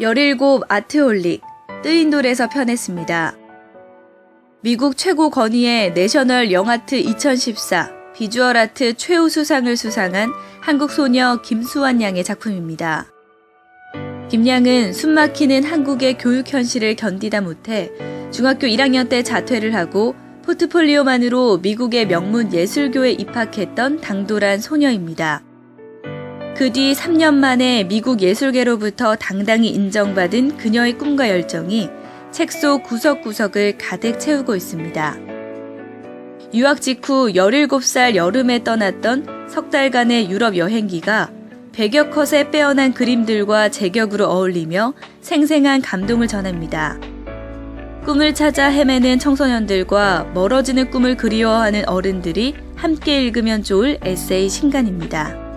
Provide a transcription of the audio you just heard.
17 아트홀릭 뜨인돌에서 편했습니다. 미국 최고 권위의 내셔널 영아트 2014 비주얼 아트 최우수상을 수상한 한국 소녀 김수환 양의 작품입니다. 김 양은 숨막히는 한국의 교육 현실을 견디다 못해 중학교 1학년 때 자퇴를 하고 포트폴리오만으로 미국의 명문 예술교에 입학했던 당돌한 소녀입니다. 그 뒤 3년 만에 미국 예술계로부터 당당히 인정받은 그녀의 꿈과 열정이 책 속 구석구석을 가득 채우고 있습니다. 유학 직후 17살 여름에 떠났던 석 달간의 유럽 여행기가 100여 컷의 빼어난 그림들과 제격으로 어울리며 생생한 감동을 전합니다. 꿈을 찾아 헤매는 청소년들과 멀어지는 꿈을 그리워하는 어른들이 함께 읽으면 좋을 에세이 신간입니다.